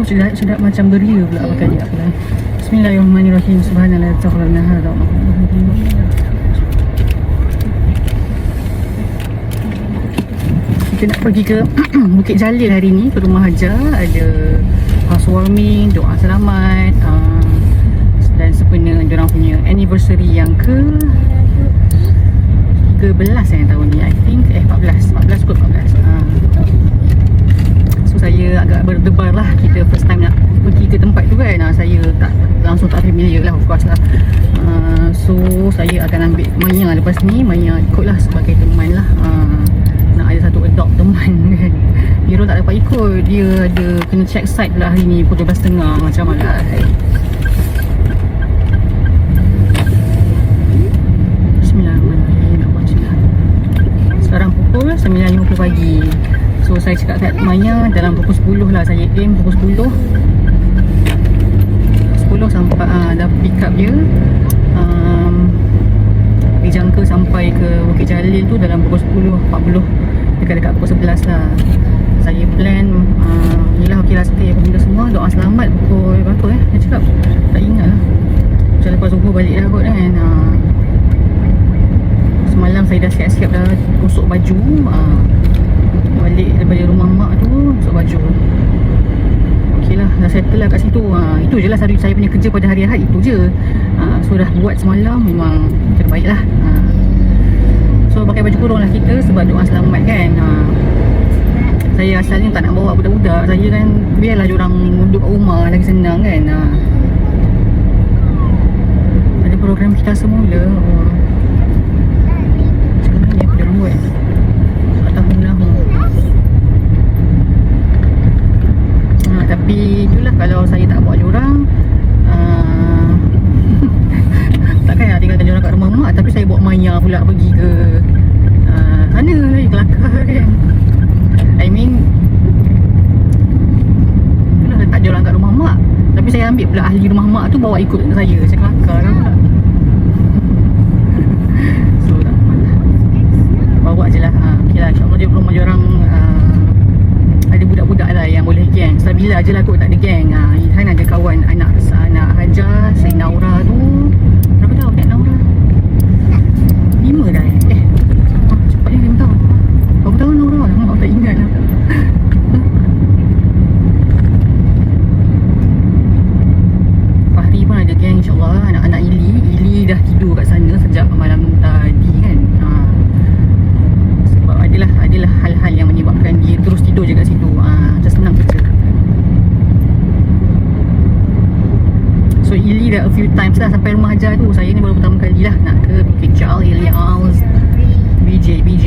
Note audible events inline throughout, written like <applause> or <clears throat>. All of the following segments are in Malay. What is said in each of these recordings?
Sudah sudah macam beria pula pakai dia pula. Bismillahirrahmanirrahim. Subhanallah ta'ala hada. Kita nak pergi ke <clears throat> Bukit Jalil hari ni ke rumah Hajar ada housewarming, doa selamat uh, dan sebenarnya diorang punya anniversary yang ke 13 eh tahun ni I think eh 14 14 kot 14 uh. So saya agak berdebar lah. Kita first time nak pergi ke tempat tu kan. Uh, Saya tak langsung tak familiar lah of course lah. Uh, So saya akan ambil Maya lepas ni. Maya ikut lah sebagai teman lah. Uh, Nak ada satu adopt teman <laughs> kan. Hero tak dapat ikut. Dia ada kena check site pula hari ni Pukul 12.30 macam mana Bismillahirrahmanirrahim Nak buat macam mana? Sekarang pukul 9.50 pagi So saya cakap kat Maya dalam pukul 10 lah saya aim pukul 10 10 sampai uh, dah pick up dia. Um, Dijangka sampai ke Bukit Jalil tu dalam pukul 10 40 Dekat-dekat pukul 11 lah. Saya plan uh, Yelah okey lah stay apa benda semua. Doa selamat pukul berapa eh? Dia cakap tak ingat lah. Macam lepas zuhur balik dah kot kan? Uh, Semalam saya dah siap-siap dah Gosok baju uh, Balik daripada rumah mak tu Gosok baju Okey lah Dah settle lah kat situ uh, Itu je lah saya, punya kerja pada hari Ahad Itu je uh, So dah buat semalam Memang terbaik lah uh. So pakai baju kurung lah kita Sebab doa selamat kan uh. Saya asalnya tak nak bawa budak-budak Saya kan Biarlah diorang duduk kat rumah Lagi senang kan uh. Ada program kita semula oh. Macam mana dia orang buat Atau menahu ha, Tapi itulah kalau saya tak bawa diorang uh, Takkan nak tinggalkan diorang kat rumah mak Tapi saya bawa Maya pula pergi ke uh, Sana lagi kelakar kan I mean Itulah letak diorang kat rumah mak Tapi saya ambil pula ahli rumah mak tu bawa ikut saya. Macam kelakar pula <laughs> So lah Bawa je lah. Ha, Okay lah. insyaAllah dia rumah dia orang uh, Ada budak-budak lah yang boleh geng. Sabila je lah kot tak ada geng. Ha, Kan ada kawan anak anak Hajar Si Naura tu Berapa tahun kat Naura? Lima dah eh Eh ah, Cepatnya lima tahun Berapa tahun Naura? Mak tak ingat lah Fahri pun ada geng insyaAllah Anak-anak Ili Ili dah tidur kat sana sejak malam tadi kan ha. Sebab adalah adalah hal-hal yang menyebabkan dia terus tidur je kat situ ha. Macam senang kerja So Ili dah a few times lah sampai rumah Hajar tu Saya ni baru pertama kali lah nak ke Bukit Jalil Yauz BJ BJ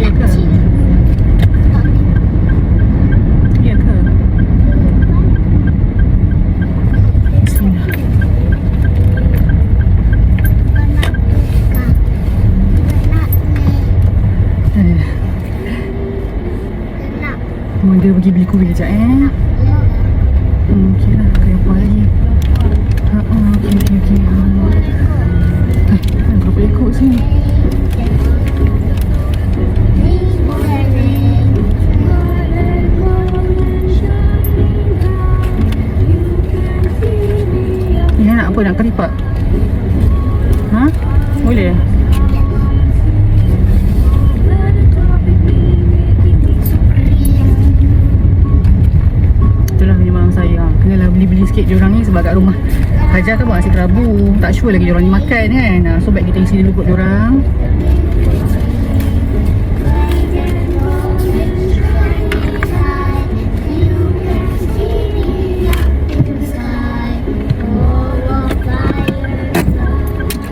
Ya ke? Ya ke? Bismillah Eh, Mau dia pergi beli kuih sekejap eh Sebab kat rumah. Hajar kan buat nasi kerabu. Tak sure lagi diorang ni makan kan. Ah, So baik kita isi dulu perut diorang.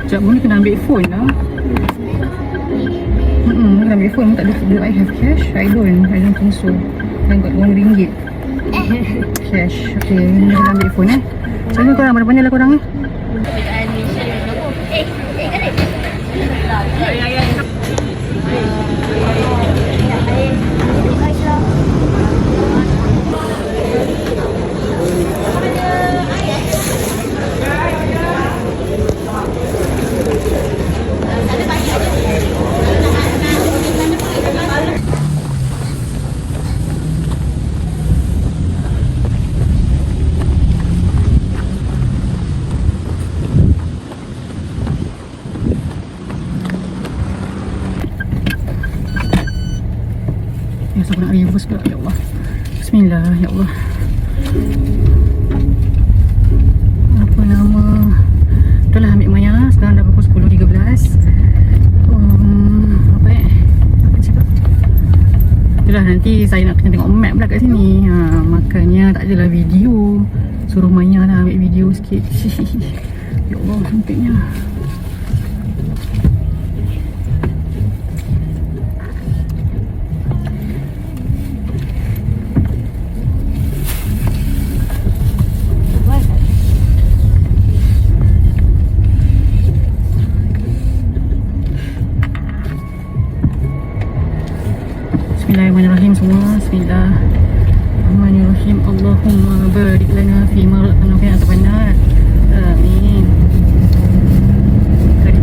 Sekejap ni kena ambil phone lah. Hmm, kena ambil phone. Tak ada Do I have cash? I don't. I don't think so. Kan kat wang ringgit. <laughs> Cash. Okay, kena ambil phone eh Macam mana korang? Banyak-banyak lah korang eh Dekat Ya, saya nak reverse pula. Ya Allah. Bismillah. Ya Allah. Apa nama? Itulah ambil Maya. Sekarang dah pukul 10.13. Um, apa eh? Apa cakap? Itulah nanti saya nak kena tengok map pula kat sini. Ha, makanya tak adalah video. Suruh Maya lah ambil video sikit. <laughs> ya Allah, sempitnya. Bismillahirrahmanirrahim semua. Bismillahirrahmanirrahim. Allahumma barik lana fi ma razaqtana fi atabannar. Amin.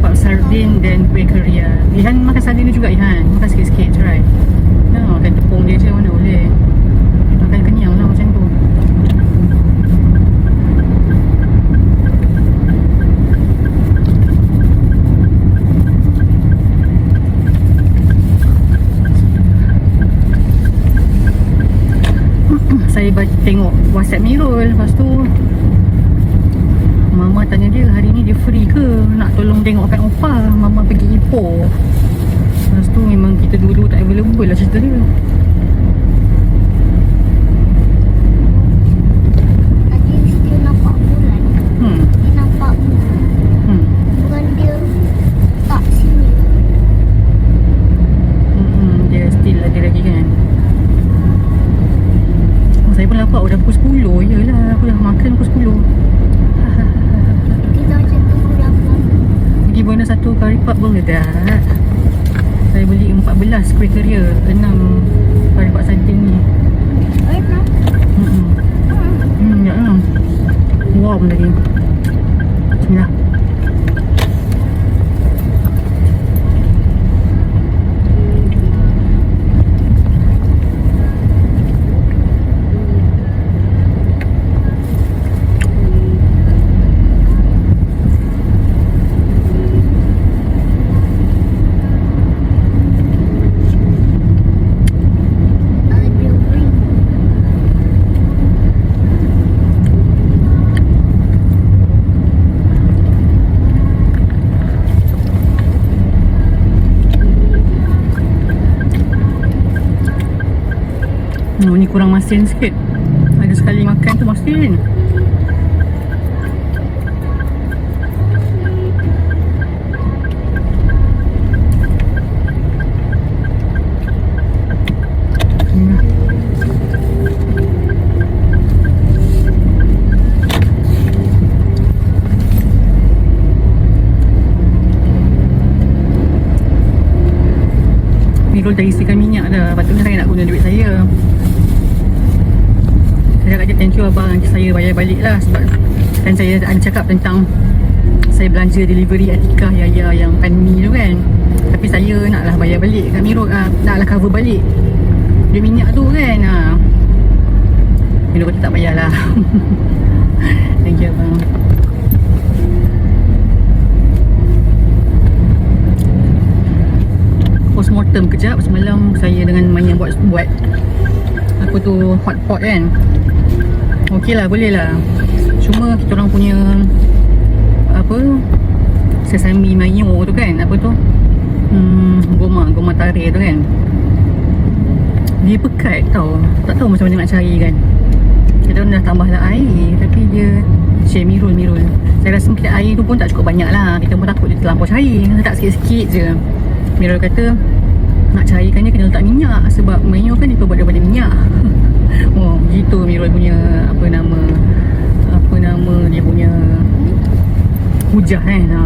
Pak sardin dan kuih keria. Ihan makan sardin ni juga Ihan. Makan sikit-sikit try makan tepung dia je mana boleh. Makan kenyang lah macam tu. saya baca tengok WhatsApp Mirul lepas tu Mama tanya dia hari ni dia free ke? Nak tolong tengokkan Oppa Mama pergi Ipoh. Lepas tu memang kita dua-dua tak available lah cerita dia Tadi dia nampak bulan. hmm. Dia nampak bulan. Hmm. Bukan dia tak sini. Hmm. dia still ada lagi kan oh, saya pun lapar dah pukul 10 yelah aku dah makan pukul 10 Kita macam tu bulan pergi mana satu kari pak meledak saya beli 14 kuih keria 6 kari pak santin ni Eh, kenapa? Hmm. Hmm, ya lah. Warm lagi. Bismillah. Ada ring. Oh, ni kurang masin sikit. Ada sekali makan tu masin. Mirul dah isikan minyak dah Patutnya saya nak guna duit Saya cakap je thank you abang Nanti saya bayar balik lah Sebab kan saya ada cakap tentang Saya belanja delivery Atikah Yaya yang pandemi tu kan. Tapi saya naklah bayar balik kat Mirul ah, Naklah cover balik Duit minyak tu kan ah. Mirul kata tak bayar lah. <laughs> Thank you abang. Postmortem kejap semalam saya dengan Maya buat buat apa tu hot pot kan okey lah boleh lah. Cuma kita orang punya apa sesame mayo tu kan apa tu? Hmm, goma goma tarik tu kan. Dia pekat tau. Tak tahu macam mana nak cari kan. Kita orang dah tambah lah air tapi dia Cik Mirul Mirul Saya rasa mungkin air tu pun tak cukup banyak lah. Kita pun takut dia terlampau cair Letak sikit-sikit je. Mirul kata Nak cairkan dia kena letak minyak Sebab mayo kan dia buat daripada minyak <laughs> Oh gitu Mirul punya Apa nama Apa nama dia punya Hujah kan ha.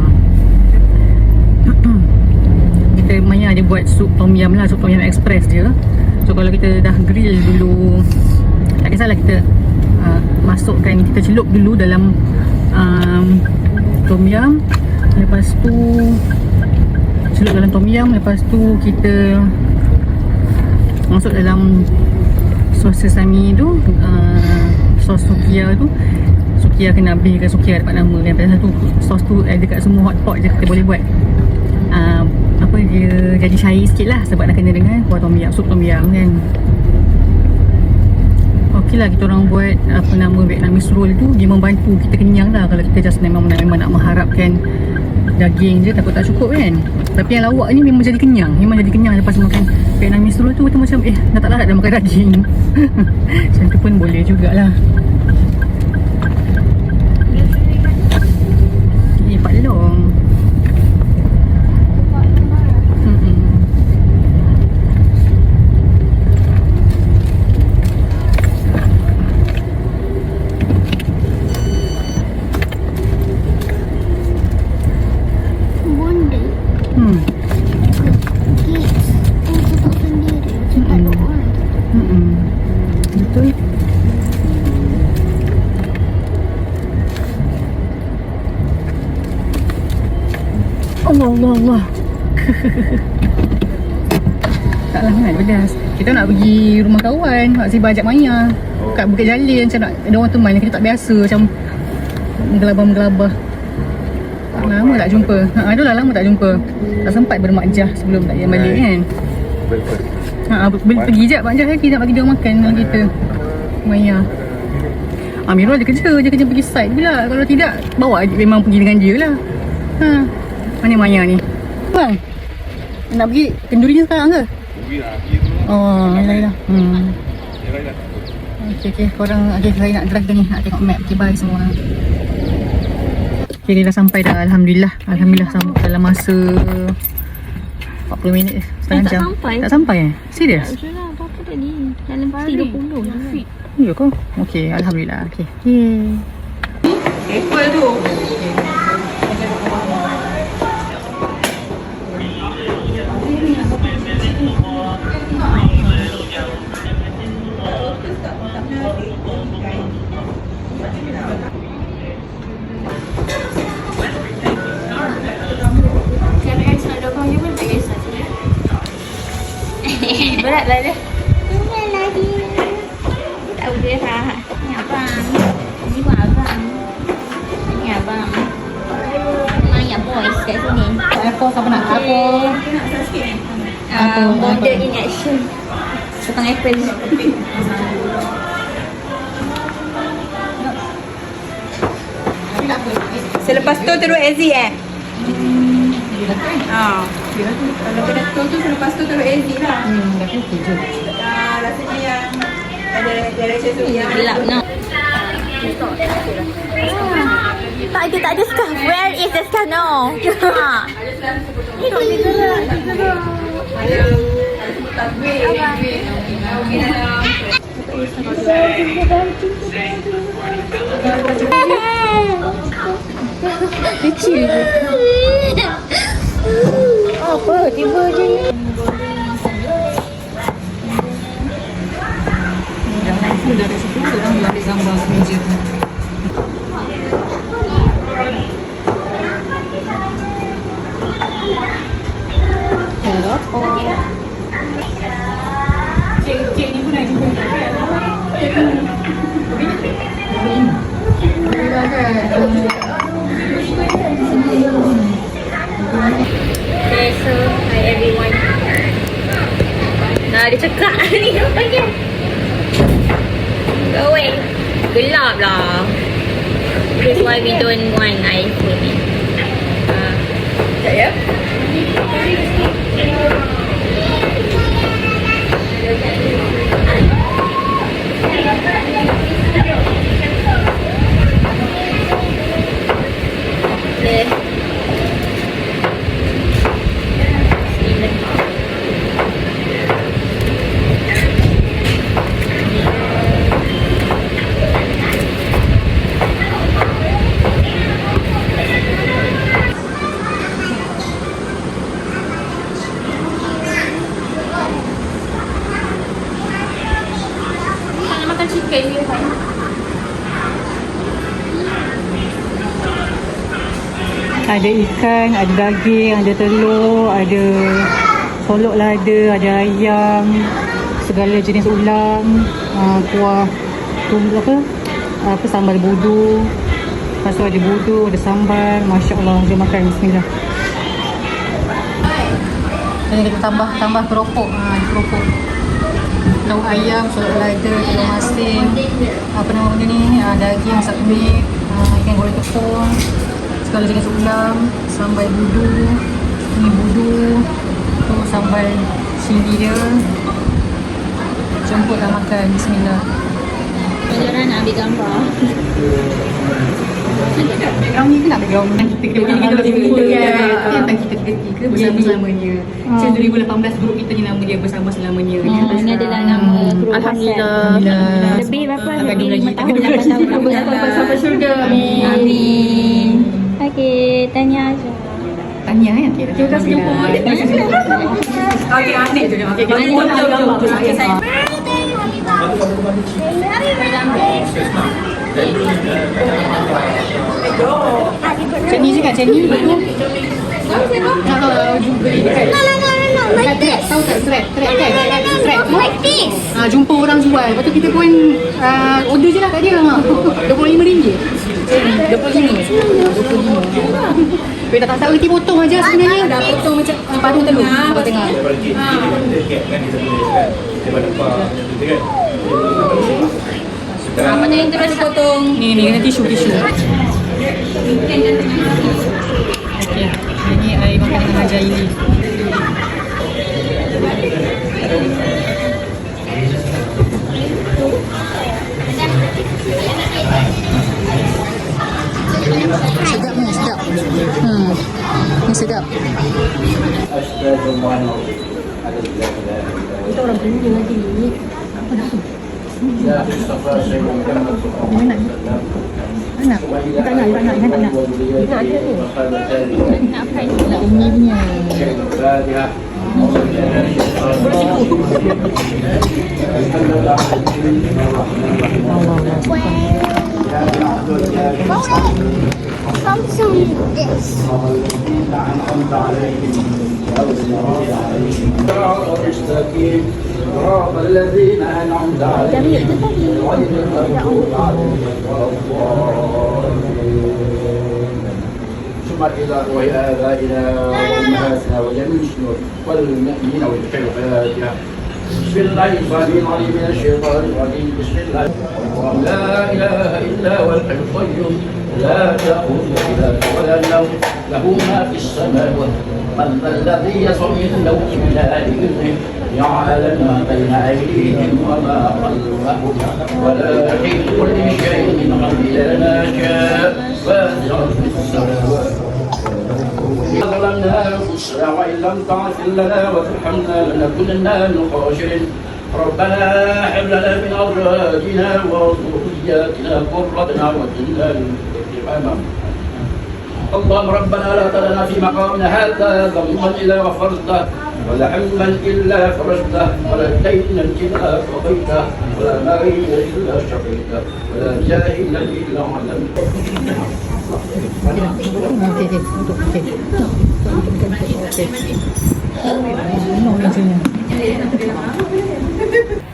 <clears throat> Mia dia buat sup tom yum lah Sup tom yum express je. So kalau kita dah grill dulu Tak kisahlah kita uh, Masukkan Kita celup dulu dalam um, Tom yum. Lepas tu Celup dalam tom yum. Lepas tu kita Masuk dalam Sos sesame tu uh, Sos sukiya tu. Sukiya kena habis ke Sukiya dapat nama kan Pasal satu sos tu ada dekat semua hot pot je kita boleh buat. Uh, Apa dia jadi cair sikit lah Sebab dah kena dengan kuah tom yum Sup tom yum kan. Okey lah kita orang buat Apa nama Vietnamese roll tu Dia membantu kita kenyang lah Kalau kita just memang, memang nak mengharapkan Daging je takut tak cukup kan? Tapi yang lawak ni memang jadi kenyang. Memang jadi kenyang lepas makan Vietnamese roll tu macam eh dah tak larat dah makan daging. <laughs> Macam tu pun boleh jugalah Eh Pak Long Mm-mm. Bunda. Hmm. Kids. Untuk tak sendiri. Sebab Mm-mm. ada orang. Mm-mm. Betul Allah Allah Allah Taklah kan pedas Kita nak pergi rumah kawan Nak si bajak Maya Kat Bukit Jalil Macam nak ada orang teman yang Kita tak biasa Macam Menggelabah-menggelabah Tak lama tak jumpa ha, Dah lah lama tak jumpa Tak sempat bermak jah Sebelum tak yang balik kan Ha, boleh pergi je Mak Jah lagi nak bagi dia makan dengan kita. Maya. Amirul dia kerja, dia kerja pergi site pula. Kalau tidak, bawa memang pergi dengan dia lah. Ha. Mana Maya ni? Bang. Nak pergi kenduri sekarang ke? Oh, yalah. Hmm. Okey okey, korang okey saya nak drive dah ni. Nak tengok map. Okey, bye semua. Okey, dia dah sampai dah. Alhamdulillah. Alhamdulillah sampai dalam masa 40 minit je. Setengah Eh, tak jam. sampai. Tak sampai eh? Serius? Macam lah, apa-apa tadi? Dalam 30 je. Ya kau? Okey, Alhamdulillah. Okey. Yeay. Apple tu. Berat lah dia. Tunggu lagi. Tak boleh lah. Ni abang. Ni pun abang. Ni abang. Banyak boys kat sini. Apple siapa nak? Apple. Apa? Uh, model Apa? in action. Tukang apple. Selepas tu terus exit eh? Ha. Kalau kena tu tu selepas tu terus exit lah. Hmm, dah je. Ah, rasanya yang ada direction tu yang gelap nak. Tak ada, tak ada scarf. Where is the scarf now? ha. Itu itu itu. Kecil je. Apa? Tiba je ni. Jangan full dari situ, orang ambil gambar meja tu. Hello. Cik, cik ni pun nak jumpa. Okay, Nah, dia cakap ni apa dia? Go away. Gelap lah. That's why we don't want iPhone ni. Uh, tak ya? Okay. Ada ikan, ada daging, ada telur, ada solok lada, ada ayam, segala jenis ulam, uh, kuah tu apa? Apa sambal budu. Lepas tu ada budu, ada sambal. Masya Allah, jom makan. Bismillah. Jadi kita tambah tambah keropok. Ha, keropok. Lauk ayam, solok lada, telur masin. Apa nama benda ni? Ha, daging, masak ha, ikan goreng tepung. Segala jenis ulam, sambal budu, ni budu, tu sambal cili dia. Jemputlah makan. Bismillah. Orang nak ambil gambar. Background ni ke nak background yang kita kita kita kita kita kita tentang kita ketiga bersama-samanya. Macam 2018 grup kita ni nama dia bersama selamanya. Oh, ini adalah nama grup Alhamdulillah. Lebih berapa? Lebih ada lagi. lima tahun, tahun. lagi. Sampai- sampai syurga. Amin. Amin. Terima kasih Okey, aneh je. Okey, kita gambar. Okey, saya ni je kan? Cik ni betul? Nak tahu jumpa ni no, no. Like this. Tahu tak thread? Thread kan? Thread. Like this. Ha, jumpa orang jual. Lepas tu kita pun uh, order je lah kat dia. Ha. RM25. RM25. RM25. Kita tak tahu nanti potong aja sebenarnya. Dah potong macam uh, paruh telur. Paruh tengah. Apa yang terus potong? Ni ni kena tisu tisu. Okey. Ini air makan dengan Haji Aili. Sedap ni, sedap. Hmm. Ni sedap. Kita orang tunggu lagi. Apa nak tu? Mana nak? Mana nak? Tak nak, tak nak, tak nak. Tak ada tu. Nak fry Nak umi punya. Something this. صراط الذين أنعمت عليهم غير المغضوب عليهم ثم إلى روح آبائنا وأمهاتنا وجميع الشيوخ والمؤمنين والكافرات بسم الله الرحمن الرحيم من الشيطان الرجيم. بسم الله. لا إله إلا هو الحي القيوم. لا تأخذه سنة ولا نوم له ما في السماوات. من ذا الذي له إلا بإذنه يعلم ما بين أيديهم وما خلفهم. ولا في كل شيء إلا ما شاء. واسع في السماوات. ظلمنا أنفسنا وإن لم تغفر لنا وترحمنا لنكونن من الخاسرين. ربنا هب لنا من ازواجنا وذرياتنا قرة اعين واجعلنا اللهم ربنا لا تدعنا في مقامنا هذا ذنبا إلا غفرته. ولا هما إلا فرجته. ولا دينا إلا قضيته. ولا مريضا إلا شفيته. ولا جاهلا إلا علمته.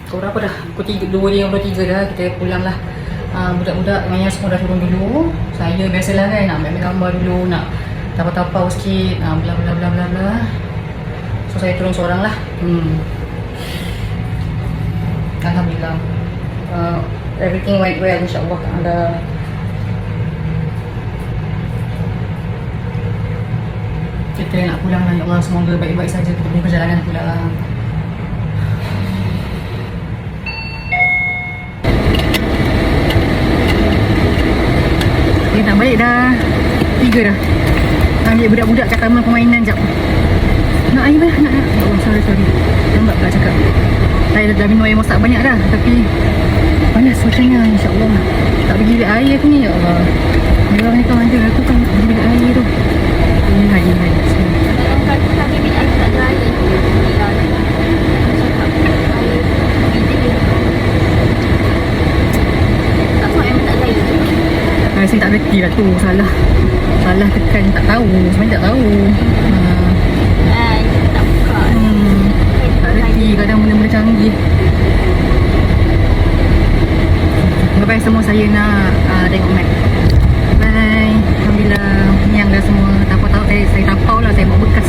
Kau berapa dah? Pukul lima puluh tiga dah kita pulang lah. Uh, Budak-budak dengan semua dah turun dulu. Saya biasalah kan nak ambil gambar dulu Nak tapau-tapau sikit uh, bla bla bla bla bla. So saya turun seorang lah. Hmm. Alhamdulillah. Uh, Everything went well insyaAllah. Ada kita nak pulang lah. Ya Allah semoga baik-baik saja. Kita punya perjalanan pulang dia balik dah. Tiga dah. Ambil budak-budak kat taman permainan jap. Nak air dah nak nak. Allah sorry sorry. Lambat pula cakap? Saya dah minum air masak banyak dah tapi panas macamnya insyaAllah. Tak pergi bilik air aku ni ya Allah. Merah ni kau ada aku kan pergi bilik air tu. Ini lagi ini lagi. Kalau kaki bilik air tak ada air. Tak tahu yang tak ada air. Ah, saya tak reti lah tu. Salah. Salah tekan. Tak tahu. Sebenarnya tak tahu. Ah, hmm, kadang benda-benda canggih. Bye-bye semua. Saya nak uh, tengok map Bye. Alhamdulillah. Yang dah semua. Tapau tahu saya, tapau lah. Saya bawa bekas.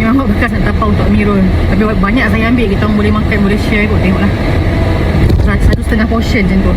Memang bawa bekas nak tapau untuk Amirul Tapi banyak saya ambil. Kita boleh makan Boleh share kot. Tengok lah Satu setengah portion macam tu